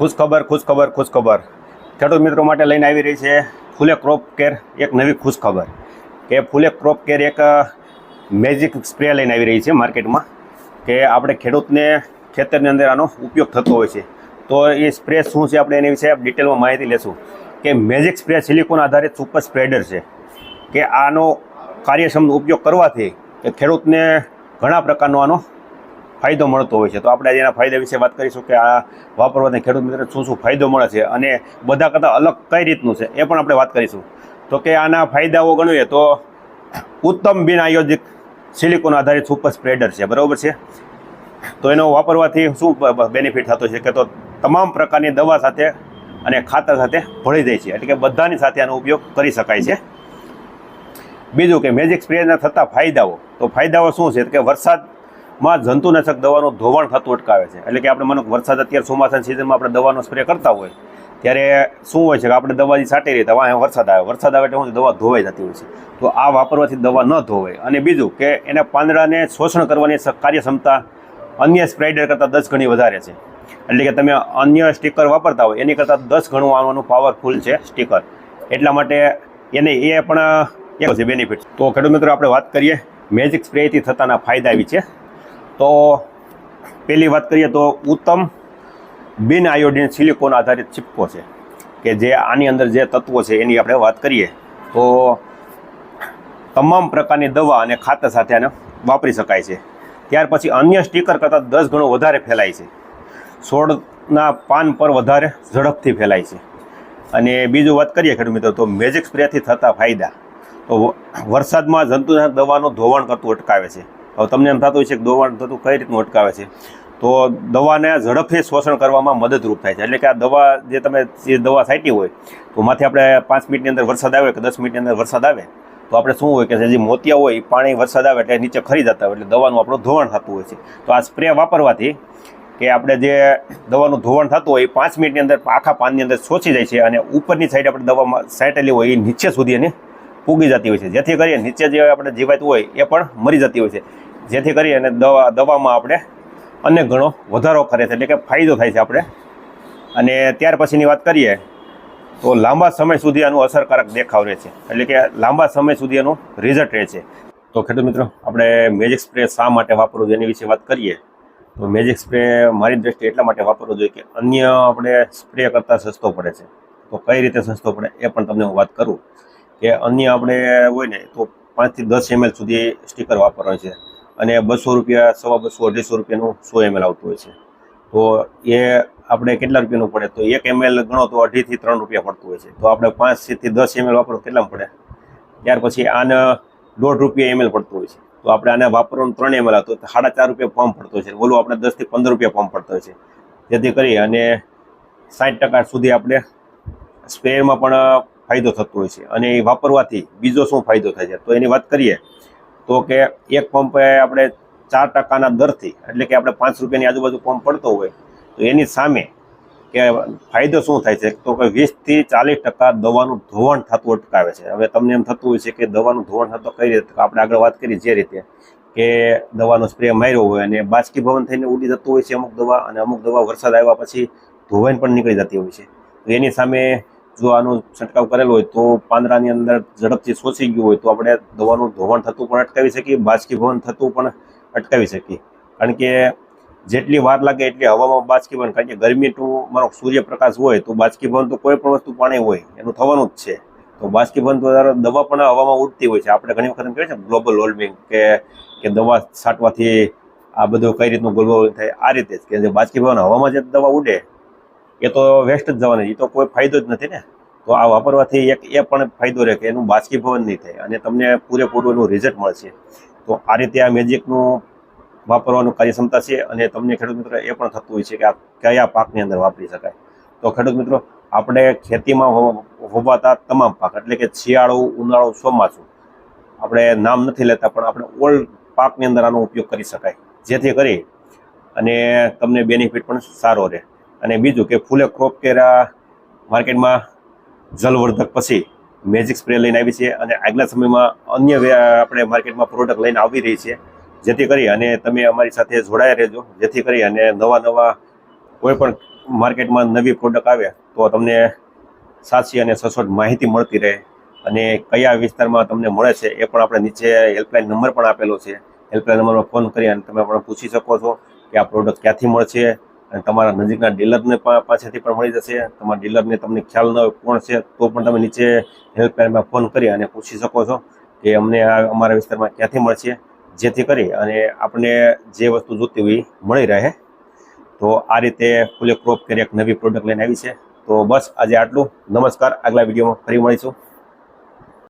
ખુશ ખબર ખુશ ખબર ખુશ ખબર ખેડૂત મિત્રો માટે લઈને આવી રહી છે ફૂલે ક્રોપ કેર, એક નવી ખુશ ખબર કે ફૂલે ક્રોપ કેર એક મેજિક સ્પ્રે લઈને આવી રહી છે માર્કેટમાં. કે આપણે ખેડૂતને ખેતરની અંદર આનો ઉપયોગ થતો હોય છે. તો એ સ્પ્રે શું છે આપણે એની વિશે ડિટેલમાં માહિતી લેશું. કે મેજિક સ્પ્રે સિલિકોન આધારિત સુપર સ્પ્રેડર છે. કે આનો કાર્યક્ષમ ઉપયોગ કરવાથી ખેડૂતને ઘણા પ્રકારનો આનો ફાયદો મળતો હોય છે. તો આપણે આજે એના ફાયદા વિશે વાત કરીશું કે આ વાપરવાથી ખેડૂત મિત્ર શું શું ફાયદો મળે છે અને બધા કરતાં અલગ કઈ રીતનું છે એ પણ આપણે વાત કરીશું. તો કે આના ફાયદાઓ ગણીએ તો ઉત્તમ બિન આયોજિત સિલિકોન આધારિત સુપર સ્પ્રેડર છે. બરાબર છે? તો એનો વાપરવાથી શું બેનિફિટ થતો છે કે તો તમામ પ્રકારની દવા સાથે અને ખાતર સાથે ભળી જાય છે. એટલે કે બધાની સાથે આનો ઉપયોગ કરી શકાય છે. બીજું કે મેજિક સ્પ્રેના થતા ફાયદાઓ. તો ફાયદાઓ શું છે? કે વરસાદમાં જંતુનાશક દવાનું ધોવાણ થતું અટકાવે છે. એટલે કે આપણે મને વરસાદ અત્યારે ચોમાસાની સિઝનમાં આપણે દવાનો સ્પ્રે કરતા હોય, ત્યારે શું હોય છે કે આપણે દવાથી છાંટી રહી વાંહે વરસાદ આવે. વરસાદ આવે એટલે દવા ધોવાઈ જતી હોય છે. તો આ વાપરવાથી દવા ન ધોવાય. અને બીજું કે એના પાંદડાને શોષણ કરવાની કાર્યક્ષમતા અન્ય સ્પ્રાઇડર કરતાં દસ ગણી વધારે છે. એટલે કે તમે અન્ય સ્ટીકર વાપરતા હોય, એની કરતાં દસ ગણું આવવાનું પાવરફુલ છે સ્ટીકર એટલા માટે એને એ પણ એક છે. બેનિફિટ તો ખેડૂત મિત્રો, આપણે વાત કરીએ. મેજિક સ્પ્રેથી થતાના ફાયદા વિશે. તો પહેલી વાત કરીએ તો ઉત્તમ બિન આયોડિન સિલિકોન આધારિત ચિપકો છે, કે જે આની અંદર જે તત્વો છે એની આપણે વાત કરીએ, તો તમામ પ્રકારની દવા અને ખાતર સાથે આને વાપરી શકાય છે. ત્યાર પછી અન્ય સ્ટીકર કરતાં દસ ગણો વધારે ફેલાય છે. છોડના પાન પર વધારે ઝડપથી ફેલાય છે. અને બીજું વાત કરીએ ખેડૂત મિત્રો, તો મેજિક સ્પ્રેથી થતા ફાયદા. તો વરસાદમાં જંતુનાશક દવાનું ધોવાણ કરતું અટકાવે છે. હવે તમને એમ થતું હોય છે કે ધોવાણ થતું કઈ રીતનું અટકાવે છે? તો દવાને ઝડપથી શોષણ કરવામાં મદદરૂપ થાય છે. એટલે કે આ દવા જે તમે, જે દવા છાંટી હોય, તો માથે આપણે પાંચ મિનિટની અંદર વરસાદ આવે કે દસ મિનિટની અંદર વરસાદ આવે, તો આપણે શું હોય કે જે મોતિયા હોય પાણી વરસાદ આવે એટલે નીચે ખરી જતા હોય. એટલે દવાનું આપણું ધોવાણ થતું હોય છે. તો આ સ્પ્રે વાપરવાથી કે આપણે જે દવાનું ધોવાણ થતું હોય એ પાંચ મિનિટની અંદર આખા પાનની અંદર શોષી જાય છે અને ઉપરની સાઈડ આપણે દવામાં સાંટેલી હોય એ નીચે સુધી એને પૂગી જતી હોય છે. જેથી કરીને નીચે જે આપણે જીવાત હોય, એ પણ મરી જતી હોય છે. જેથી કરી અને દવા દવામાં આપણે અન્ય ઘણો વધારો કરે છે, એટલે કે ફાયદો થાય છે આપણે. અને ત્યાર પછીની વાત કરીએ, તો લાંબા સમય સુધી આનું અસરકારક દેખાવ રહે છે, એટલે કે લાંબા સમય સુધી એનું રિઝલ્ટ રહે છે. તો ખેડૂત મિત્રો, આપણે મેજિક સ્પ્રે શા માટે વાપરવું જોઈએ એની વિશે વાત કરીએ. તો મેજિક સ્પ્રે મારી દ્રષ્ટિએ એટલા માટે વાપરવો જોઈએ કે અન્ય આપણે સ્પ્રે કરતાં સસ્તો પડે છે. તો કઈ રીતે સસ્તો પડે એ પણ તમને હું વાત કરું કે અન્ય આપણે હોય ને તો પાંચથી દસ એમએલ સુધી સ્ટીકર વાપરવા છે. અને બસો રૂપિયા, સવા બસો, અઢીસો રૂપિયાનું સો એમએલ આવતું હોય છે. તો એ આપણે કેટલા રૂપિયાનું પડે? તો એક એમએલ ગણો તો અઢીથી ત્રણ રૂપિયા પડતું હોય છે. તો આપણે પાંચથી દસ એમએલ વાપરો, કેટલામાં પડે? ત્યાર પછી આને દોઢ રૂપિયા એમએલ પડતું હોય છે. તો આપણે આને વાપરવાનું ત્રણ એમએલ આવતો સાડા ચાર રૂપિયા પંપ પડતો છે. બોલું આપણે દસથી પંદર રૂપિયા પંપ પડતો હોય છે. જેથી કરી અને સાઠ ટકા સુધી આપણે સ્પ્રેમાં પણ ફાયદો થતો હોય છે. અને એ વાપરવાથી બીજો શું ફાયદો થાય છે? તો એની વાત કરીએ. તો કે એક પંપે આપણે ચાર ટકાના દરથી, એટલે કે આપણે પાંચ રૂપિયાની આજુબાજુ પંપ પડતો હોય, તો એની સામે કે ફાયદો શું થાય છે? તો કે વીસથી ચાલીસ ટકા દવાનું ધોવાણ થતું અટકાવે છે. હવે તમને એમ થતું હોય છે કે દવાનું ધોવાણ થતું કઈ રીતે? આપણે આગળ વાત કરી જે રીતે કે દવાનો સ્પ્રે માર્યો હોય અને બાષ્પીભવન થઈને ઉડી જતું હોય છે અમુક દવા અને અમુક દવા વરસાદ આવ્યા પછી ધોવાઈને પણ નીકળી જતી હોય છે. તો એની સામે જો આનો છંટકાવ કરેલો હોય તો પાંદડાની અંદર ઝડપથી શોષી ગયું હોય તો આપણે દવાનું ધોવાણ થતું પણ અટકાવી શકીએ બાષ્કીભવન થતું પણ અટકાવી શકીએ. કારણ કે જેટલી વાર લાગે એટલી હવામાં બાષ્કીભવન કારણ કે ગરમી ટુ મારો સૂર્યપ્રકાશ હોય તો બાષ્કીભવન તો કોઈ પણ વસ્તુ પાણી હોય, એનું થવાનું જ છે. તો બાષ્કીભવન દ્વારા દવા પણ હવામાં ઉડતી હોય છે. આપણે ઘણી વખત કહીએ છીએ ગ્લોબલ વોર્મિંગ કે કે દવા છાંટવાથી આ બધું કઈ રીતનું ગ્લોબલ થાય, આ રીતે જ. કે જે બાષ્પીભવન હવામાં જે દવા ઉડે એ તો વેસ્ટ જ જવાની એ તો કોઈ ફાયદો જ નથી ને. તો આ વાપરવાથી એક એ પણ ફાયદો રહે કે એનું બાષ્પીભવન નહીં થાય અને તમને પૂરેપૂરું એનું રિઝલ્ટ મળશે. તો આ રીતે આ મેજિકનું વાપરવાનું કાર્યક્ષમતા છે અને તમને ખેડૂત મિત્ર એ પણ થતું હોય છે કે આ કયા પાકની અંદર વાપરી શકાય. તો ખેડૂત મિત્રો, આપણે ખેતીમાં હોવાતા તમામ પાક, એટલે કે શિયાળુ, ઉનાળો, ચોમાસું, આપણે નામ નથી લેતા પણ આપણે ઓલ્ડ પાકની અંદર આનો ઉપયોગ કરી શકાય. જેથી કરી અને તમને બેનિફિટ પણ સારો રહે. અને બીજું કે ફૂલે ક્રોપ કેરા માર્કેટમાં જલવર્ધક પછી મેજિક સ્પ્રે લઈને આવી છે અને આગલા સમયમાં અન્ય આપણે માર્કેટમાં પ્રોડક્ટ લઈને આવી રહી છે. જેથી કરી અને તમે અમારી સાથે જોડાયા રહેજો. જેથી કરી અને નવા નવા કોઈ પણ માર્કેટમાં નવી પ્રોડક્ટ આવે તો તમને સાચી અને સચોટ માહિતી મળતી રહે અને કયા વિસ્તારમાં તમને મળે છે એ પણ આપણે નીચે હેલ્પલાઇન નંબર પણ આપેલો છે. હેલ્પલાઇન નંબરમાં ફોન કરી અને તમે પણ પૂછી શકો છો કે આ પ્રોડક્ટ ક્યાંથી મળશે અને તમારા નજીકના ડીલરને પાસેથી પણ મળી જશે. તમારા ડીલરને તમને ખ્યાલ ન હોય કોણ છે, તો પણ તમે નીચે હેલ્પલાઇનમાં ફોન કરી અને પૂછી શકો છો કે અમને આ અમારા વિસ્તારમાં ક્યાંથી મળશે, જેથી કરી અને આપણે જે વસ્તુ જોતી હોય મળી રહે. તો આ રીતે ફૂલે ક્રોપ કરી એક નવી પ્રોડક્ટ લઈને આવી છે. તો બસ આજે આટલું. નમસ્કાર. આગલા વિડીયોમાં ફરી મળીશું.